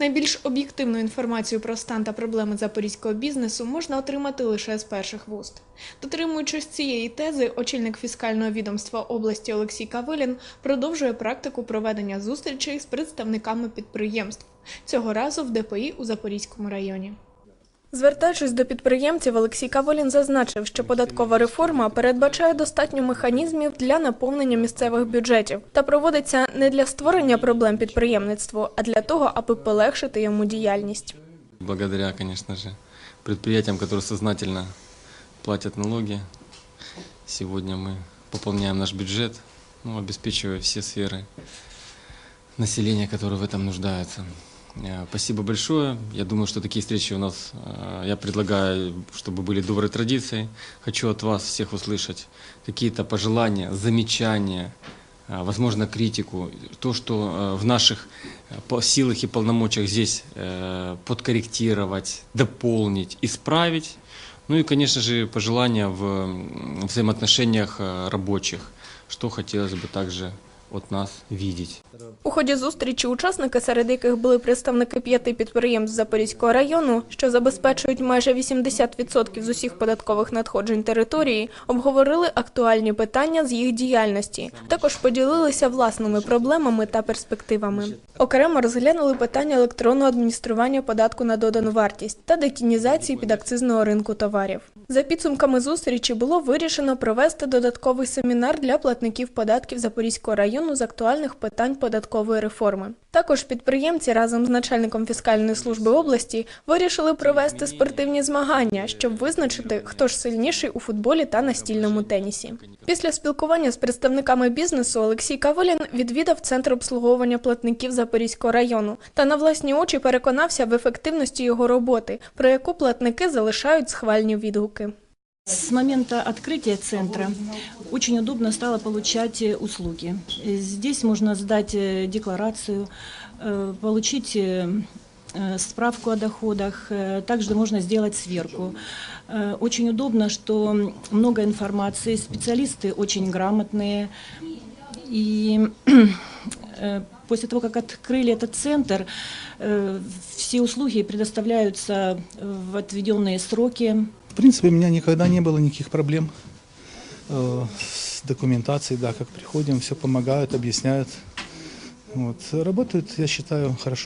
Найбільш об'єктивну інформацію про стан та проблеми запорізького бізнесу можна отримати лише з перших вуст. Дотримуючись цієї тези, очільник фіскального відомства області Олексій Кавилін продовжує практику проведення зустрічей з представниками підприємств. Цього разу в ДПІ у Запорізькому районі. Звертаючись до підприємців, Олексій Каволін зазначив, що податкова реформа передбачає достатньо механізмів для наповнення місцевих бюджетів та проводиться не для створення проблем підприємництву, а для того, аби полегшити йому діяльність. Благодаря, конечно же, предприятиям, которые сознательно платят налоги. Сегодня мы пополняем наш бюджет, ну, обеспечивая все сферы населения, которые в этом нуждаются. Э, Спасибо большое. Я думаю, что такие встречи у нас, э, я предлагаю, чтобы были доброй традицией. Хочу от вас всех услышать какие-то пожелания, замечания, э, возможно, критику. То, что в наших силах и полномочиях здесь подкорректировать, дополнить, исправить. Ну и, конечно же, пожелания в взаимоотношениях рабочих, что хотелось бы также от нас видеть. У ході зустрічі учасники, серед яких були представники п'яти підприємств Запорізького району, що забезпечують майже 80% з усіх податкових надходжень території, обговорили актуальні питання з їх діяльності. Також поділилися власними проблемами та перспективами. Окремо розглянули питання електронного адміністрування податку на додану вартість та детінізації підакцизного ринку товарів. За підсумками зустрічі було вирішено провести додатковий семінар для платників податків Запорізького району з актуальних питань податкової реформи. Також підприємці разом з начальником фіскальної служби області вирішили провести спортивні змагання, щоб визначити, хто ж сильніший у футболі та настільному тенісі. Після спілкування з представниками бізнесу Олексій Каволін відвідав центр обслуговування платників Запорізького району та на власні очі переконався в ефективності його роботи, про яку платники залишають схвальні відгуки. С момента открытия центра очень удобно стало получать э, услуги. Э, Здесь можно сдать э, декларацию, получить справку о доходах, также можно сделать сверку. Очень удобно, что много информации, специалисты очень грамотные. И после того, как открыли этот центр, все услуги предоставляются в отведенные сроки. В принципе, у меня никогда не было никаких проблем э, с документацией, да, как приходим, все помогают, объясняют. Вот. Работают, я считаю, хорошо.